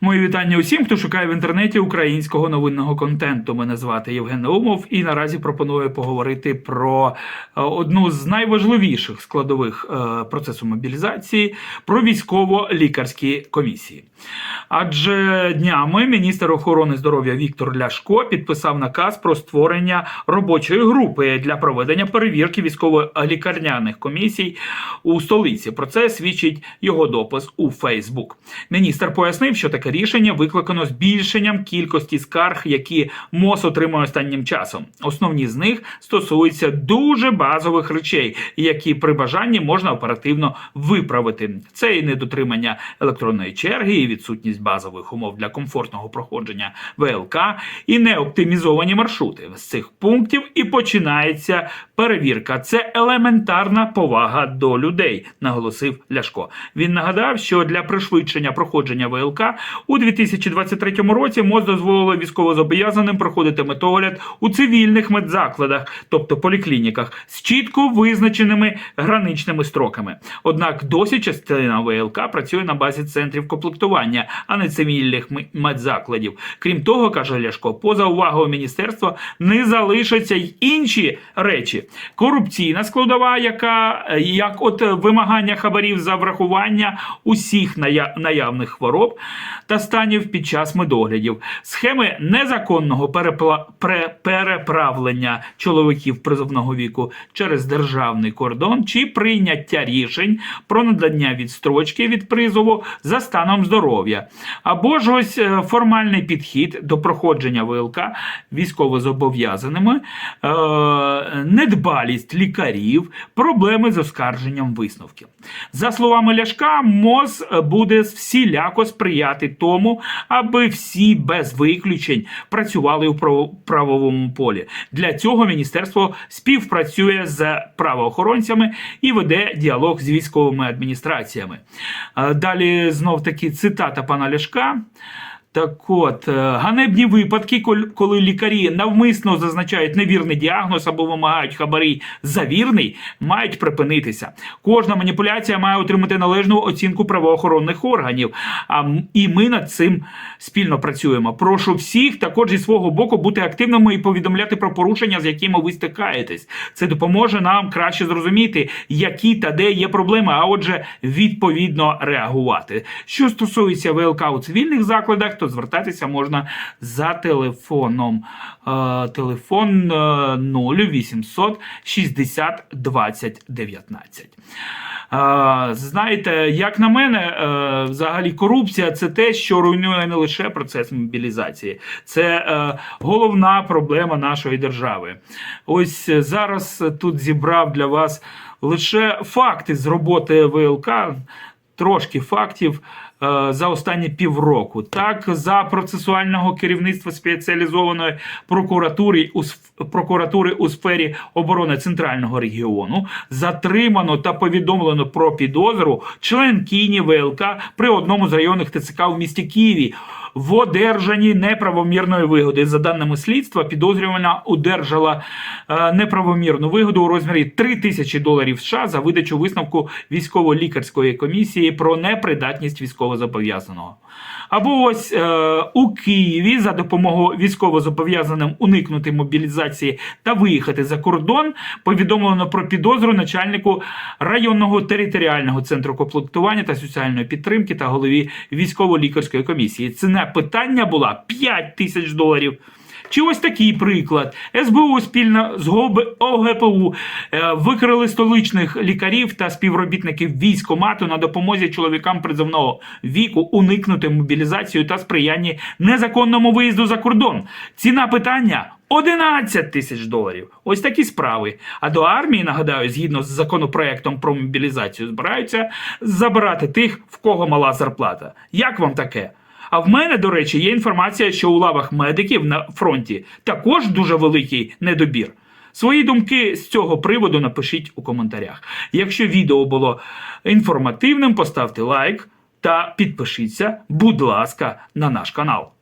Мої вітання усім, хто шукає в інтернеті українського новинного контенту. Мене звати Євген Наумов, і наразі пропоную поговорити про е, одну з найважливіших складових е, процесу мобілізації про військово-лікарські комісії. Адже днями міністр охорони здоров'я Віктор Ляшко підписав наказ про створення робочої групи для проведення перевірки військово-лікарняних комісій у столиці. Про це свідчить його допис у Фейсбук. Міністр пояснив, що таке рішення викликано збільшенням кількості скарг, які МОЗ отримує останнім часом. Основні з них стосуються дуже базових речей, які при бажанні можна оперативно виправити. Це і недотримання електронної черги, і відсутність базових умов для комфортного проходження ВЛК, і неоптимізовані маршрути. З цих пунктів і починається перевірка. Це елементарна повага до людей, наголосив Ляшко. Він нагадав, що для пришвидшення проходження ВЛК у 2023 році МОЗ дозволило військовозобов'язаним проходити медогляд у цивільних медзакладах, тобто поліклініках, з чітко визначеними граничними строками. Однак досі частина ВЛК працює на базі центрів комплектування, а не цивільних медзакладів. Крім того, каже Ляшко, поза увагою міністерства не залишаться й інші речі. Корупційна складова, яка е, як от вимагання хабарів за врахування усіх ная- наявних хвороб та станів під час медоглядів, схеми незаконного перепла... переправлення чоловіків призовного віку через державний кордон чи прийняття рішень про надання відстрочки від призову за станом здоров'я, або ж ось е, формальний підхід до проходження ВЛК військовозобов'язаними, е, недбалість лікарів, проблеми з оскарженням висновків. За словами Ляшка, МОЗ буде всіляко сприяти тому, аби всі без виключень працювали у право- правовому полі. Для цього міністерство співпрацює з правоохоронцями і веде діалог з військовими адміністраціями. Е, Далі знов таки цитата пана Ляшка. Так от, е, ганебні випадки, коли лікарі навмисно зазначають невірний діагноз або вимагають хабарі за вірний, мають припинитися. Кожна маніпуляція має отримати належну оцінку правоохоронних органів. А і ми над цим спільно працюємо. Прошу всіх також зі свого боку бути активними і повідомляти про порушення, з якими ви стикаєтесь. Це допоможе нам краще зрозуміти, які та де є проблеми, а отже, відповідно реагувати. Що стосується ВЛК у цивільних закладах, то звертатися можна за телефоном. Е, телефон е, 0800 60 20 19. Е, Знаєте, як на мене, е, взагалі корупція це те, що руйнує не лише процес мобілізації, це е, головна проблема нашої держави. Ось зараз тут зібрав для вас лише факти з роботи ВЛК, трошки фактів. Е, За останні півроку, так за процесуального керівництва спеціалізованої прокуратури у прокуратури у сфері оборони центрального регіону затримано та повідомлено про підозру член Кіні ВЛК при одному з районних ТЦК в місті Києві в одержанні неправомірної вигоди. За даними слідства, підозрювана одержала е, неправомірну вигоду у розмірі 3 тисячі доларів США за видачу висновку військово-лікарської комісії про непридатність військовозобов'язаного. Або ось е, у Києві за допомогою військовозобов'язаним уникнути мобілізації та виїхати за кордон повідомлено про підозру начальнику районного територіального центру комплектування та соціальної підтримки та голові військово-лікарської комісії. Питання була 5 тисяч доларів. Чи ось такий приклад. СБУ спільно з ОГПУ е, викрили столичних лікарів та співробітників військомату на допомозі чоловікам призовного віку уникнути мобілізацію та сприяння незаконному виїзду за кордон. Ціна питання 11 тисяч доларів. Ось такі справи. А до армії, нагадаю, згідно з законопроектом про мобілізацію, збираються забирати тих, в кого мала зарплата. Як вам таке? А в мене, до речі, є інформація, що у лавах медиків на фронті також дуже великий недобір. Свої думки з цього приводу напишіть у коментарях. Якщо відео було інформативним, поставте лайк та підпишіться, будь ласка, на наш канал.